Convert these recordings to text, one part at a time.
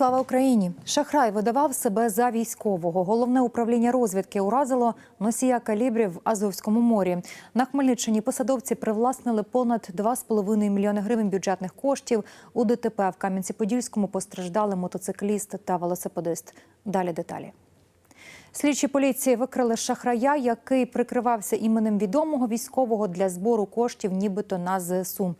Слава Україні! Шахрай видавав себе за військового. Головне управління розвідки уразило носія калібрів в Азовському морі. На Хмельниччині посадовці привласнили понад 2,5 мільйони гривень бюджетних коштів. У ДТП в Кам'янці-Подільському постраждали мотоцикліст та велосипедист. Далі деталі. Слідчі поліції викрили шахрая, який прикривався іменем відомого військового для збору коштів, нібито на ЗСУ.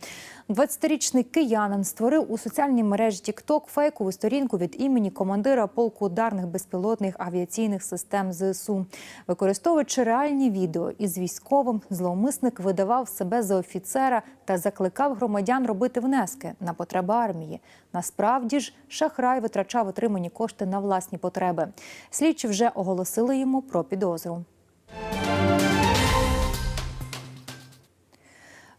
20-річний киянин створив у соціальній мережі TikTok фейкову сторінку від імені командира полку ударних безпілотних авіаційних систем ЗСУ. Використовуючи реальні відео із військовим, зловмисник видавав себе за офіцера та закликав громадян робити внески на потреби армії. Насправді ж шахрай витрачав отримані кошти на власні потреби. Слідчі вже оголосили йому про підозру.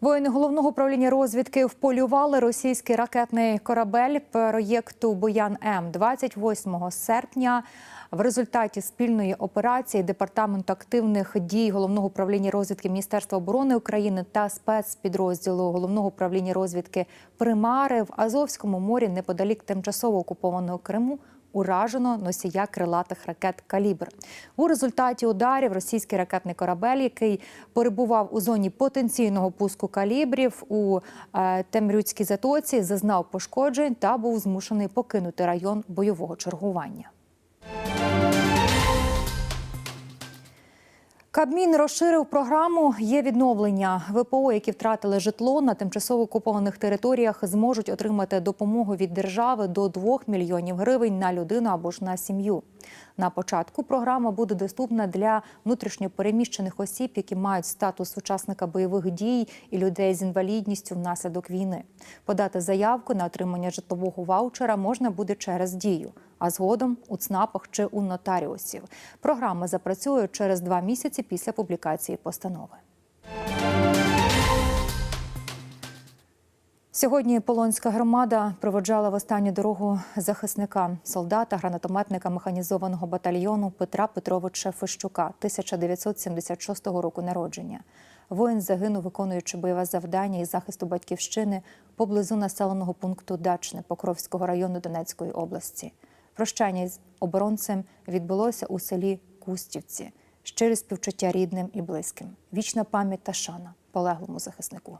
Воїни головного управління розвідки вполювали російський ракетний корабель проєкту Боян М 28 серпня. В результаті спільної операції департаменту активних дій головного управління розвідки Міністерства оборони України та спецпідрозділу головного управління розвідки Примари в Азовському морі неподалік тимчасово окупованого Криму уражено носія крилатих ракет Калібр. У результаті ударів російський ракетний корабель, який перебував у зоні потенційного пуску калібрів у е, Темрюцькій затоці, зазнав пошкоджень та був змушений покинути район бойового чергування. Кабмін розширив програму є відновлення. ВПО, які втратили житло на тимчасово окупованих територіях, зможуть отримати допомогу від держави до 2 мільйонів гривень на людину або ж на сім'ю. На початку програма буде доступна для внутрішньопереміщених осіб, які мають статус учасника бойових дій і людей з інвалідністю внаслідок війни. Подати заявку на отримання житлового ваучера можна буде через дію, а згодом у ЦНАПах чи у нотаріусів. Програма запрацює через два місяці після публікації постанови. Сьогодні Полонська громада проводжала в останню дорогу захисника, солдата, гранатометника механізованого батальйону Петра Петровича Фищука, 1976 року народження. Воїн загинув, виконуючи бойове завдання із захисту батьківщини поблизу населеного пункту Дачне Покровського району Донецької області. Прощання з оборонцем відбулося у селі Кустівці. Щире співчуття рідним і близьким. Вічна пам'ять та шана полеглому захиснику.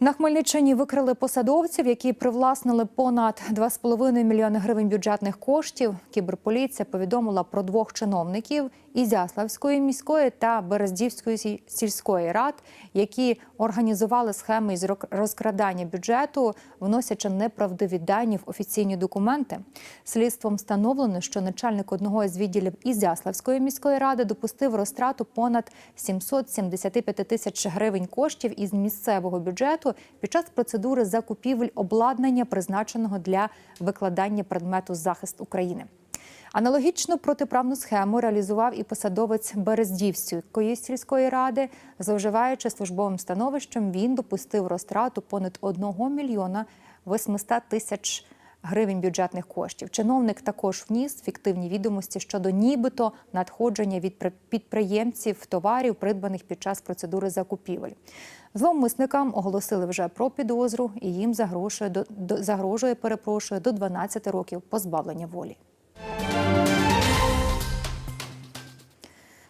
На Хмельниччині викрили посадовців, які привласнили понад 2,5 мільйони гривень бюджетних коштів. Кіберполіція повідомила про двох чиновників Ізяславської міської та Берездівської сільської рад, які організували схеми із розкрадання бюджету, вносячи неправдиві дані в офіційні документи. Слідством встановлено, що начальник одного з відділів Ізяславської міської ради допустив розтрату понад 775 тисяч гривень коштів із місцевого бюджету під час процедури закупівель обладнання, призначеного для викладання предмету захист України. Аналогічну протиправну схему реалізував і посадовець Берездівської сільської ради. Зловживаючи службовим становищем, він допустив розтрату понад 1 мільйона 800 тисяч гривень бюджетних коштів. Чиновник також вніс фіктивні відомості щодо нібито надходження від підприємців товарів, придбаних під час процедури закупівель. Зловмисникам оголосили вже про підозру, і їм загрожує до, до загрожує, перепрошую, до 12 років позбавлення волі.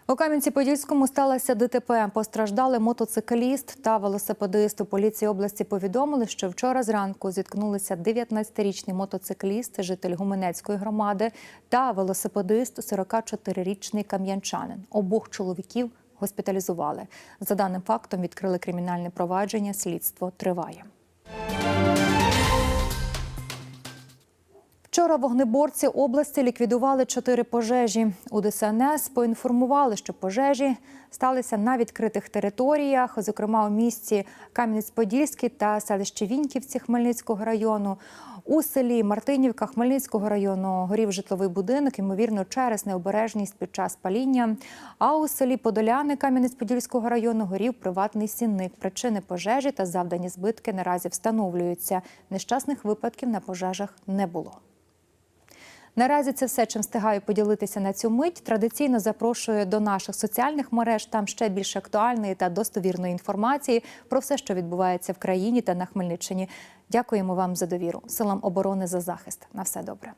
У Кам'янці-Подільському сталося ДТП. Постраждали мотоцикліст та велосипедист. У поліції області повідомили, що вчора зранку зіткнулися 19-річний мотоцикліст, житель Гуменецької громади, та велосипедист, 44-річний кам'янчанин. Обох чоловіків госпіталізували. За даним фактом відкрили кримінальне провадження. Слідство триває. Вчора вогнеборці області ліквідували чотири пожежі. У ДСНС поінформували, що пожежі сталися на відкритих територіях, зокрема у місті Кам'янець-Подільський та селищі Віньківці Хмельницького району. У селі Мартинівка Хмельницького району горів житловий будинок, ймовірно, через необережність під час паління. А у селі Подоляни Кам'янець-Подільського району горів приватний сінник. Причини пожежі та завдані збитки наразі встановлюються. Нещасних випадків на пожежах не було. Наразі це все, чим встигаю поділитися на цю мить. Традиційно запрошую до наших соціальних мереж. Там ще більше актуальної та достовірної інформації про все, що відбувається в країні та на Хмельниччині. Дякуємо вам за довіру. Силам оборони за захист. На все добре.